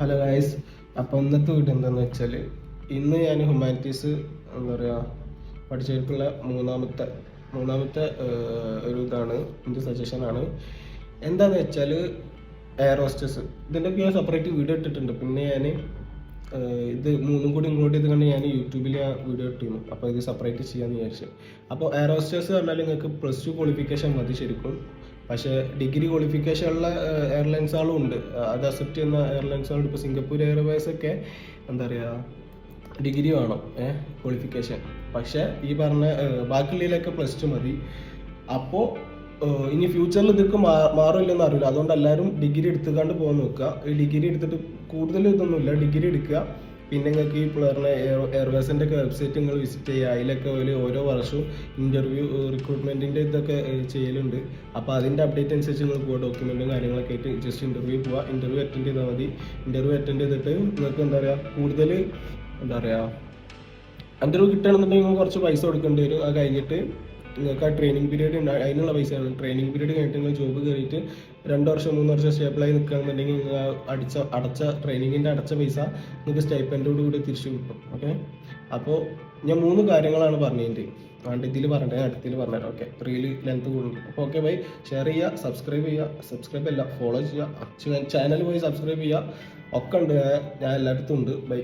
Hello guys അപ്പോൾ ഇന്നത്തെ വീട് എന്താണെന്ന് വെച്ചാൽ ഇന്ന് ഞാൻ ഹ്യൂമാനിറ്റീസ് എന്താ പറയുക പഠിച്ചവർക്കുള്ള മൂന്നാമത്തെ മൂന്നാമത്തെ ഒരു ഇതാണ്. എന്റെ സജഷനാണ് എന്താണെന്ന് വെച്ചാൽ എയർ ഹോസ്റ്റസ് ഇതിന്റെയൊക്കെ ഞാൻ സെപ്പറേറ്റ് വീഡിയോ ഇട്ടിട്ടുണ്ട്. പിന്നെ ഞാൻ ഇത് മൂന്നും കൂടി ഇൻക്ലൂഡ് ചെയ്ത് കണ്ട് ഞാൻ യൂട്യൂബിൽ ഞാൻ വീഡിയോ ഇട്ടിരുന്നു. അപ്പോൾ ഇത് സെപ്പറേറ്റ് ചെയ്യാമെന്ന് വിചാരിച്ചു. അപ്പോൾ എയർ ഹോസ്റ്റേഴ്സ് പറഞ്ഞാൽ നിങ്ങൾക്ക് പ്ലസ് ടു ക്വാളിഫിക്കേഷൻ മതി ശരിക്കും. പക്ഷേ ഡിഗ്രി ക്വാളിഫിക്കേഷൻ ഉള്ള എയർലൈൻസുകളും ഉണ്ട്. അത് അക്സെപ്റ്റ് ചെയ്യുന്ന എയർലൈൻസുകളുണ്ട് ഇപ്പോൾ സിംഗപ്പൂർ എയർവേസ് ഒക്കെ എന്താ പറയുക ഡിഗ്രി വേണം ഏഹ് ക്വാളിഫിക്കേഷൻ. പക്ഷേ ഈ പറഞ്ഞ ബാക്കിയുള്ളതിലൊക്കെ പ്ലസ് ടു മതി. അപ്പോൾ ഇനി ഫ്യൂച്ചറിൽ ഇതൊക്കെ മാറില്ലെന്ന് അറിയില്ല. അതുകൊണ്ട് എല്ലാവരും ഡിഗ്രി എടുത്തുകൊണ്ട് പോകാൻ നോക്കുക. ഈ ഡിഗ്രി എടുത്തിട്ട് കൂടുതൽ ഇതൊന്നുമില്ല. ഡിഗ്രി എടുക്കുക. പിന്നെ നിങ്ങൾക്ക് ഈ പ്ലെയറിനെ എയർവേസിന്റെ ഒക്കെ വെബ്സൈറ്റ് നിങ്ങൾ വിസിറ്റ് ചെയ്യുക. അതിലൊക്കെ ഒരു ഓരോ വർഷവും ഇന്റർവ്യൂ റിക്രൂട്ട്മെന്റിന്റെ ഇതൊക്കെ ചെയ്യലുണ്ട്. അപ്പോൾ അതിന്റെ അപ്ഡേറ്റ് അനുസരിച്ച് നിങ്ങൾ പോവുക. ഡോക്യുമെന്റും കാര്യങ്ങളൊക്കെ ആയിട്ട് ജസ്റ്റ് ഇന്റർവ്യൂ പോവുക. ഇന്റർവ്യൂ അറ്റൻഡ് ചെയ്താൽ മതി. ഇന്റർവ്യൂ അറ്റൻഡ് ചെയ്തിട്ട് നിങ്ങൾക്ക് എന്താ പറയുക കൂടുതൽ എന്താ പറയുക ഇന്റർവ്യൂ കിട്ടണമെന്നുണ്ടെങ്കിൽ നിങ്ങൾ കുറച്ച് പൈസ കൊടുക്കേണ്ടി വരും. അത് കഴിഞ്ഞിട്ട് നിങ്ങൾക്ക് ആ ട്രെയിനിങ് പീരീഡ് ഉണ്ട്. അതിനുള്ള പൈസയാണ്. ട്രെയിനിങ് പീരീഡ് കഴിഞ്ഞിട്ട് നിങ്ങൾ ജോബ് കയറിയിട്ട് രണ്ട് വർഷം മൂന്ന് വർഷം സ്റ്റേബിളായി നിൽക്കുകയാണെന്നുണ്ടെങ്കിൽ നിങ്ങൾ അടിച്ച അടച്ച ട്രെയിനിങ്ങിന്റെ അടച്ച പൈസ നിങ്ങൾക്ക് സ്റ്റൈപ്പന്റോട് കൂടി തിരിച്ചു കിട്ടും. ഓക്കെ അപ്പോൾ ഞാൻ മൂന്ന് കാര്യങ്ങളാണ് പറഞ്ഞതിന്റെ. അതുകൊണ്ട് ഇതിൽ പറഞ്ഞത് അടുത്തിൽ പറഞ്ഞത് ഓക്കെ റീൽ ലെങ്ത് കൂടുന്നു അപ്പോൾ ഓക്കെ ബൈ ഷെയർ ചെയ്യുക സബ്സ്ക്രൈബ് ചെയ്യുക സബ്സ്ക്രൈബ് അല്ല ഫോളോ ചെയ്യുക. ചാനൽ പോയി സബ്സ്ക്രൈബ് ചെയ്യുക. ഒക്കെ ഉണ്ട്. ഞാൻ എല്ലായിടത്തും ഉണ്ട്. ബൈ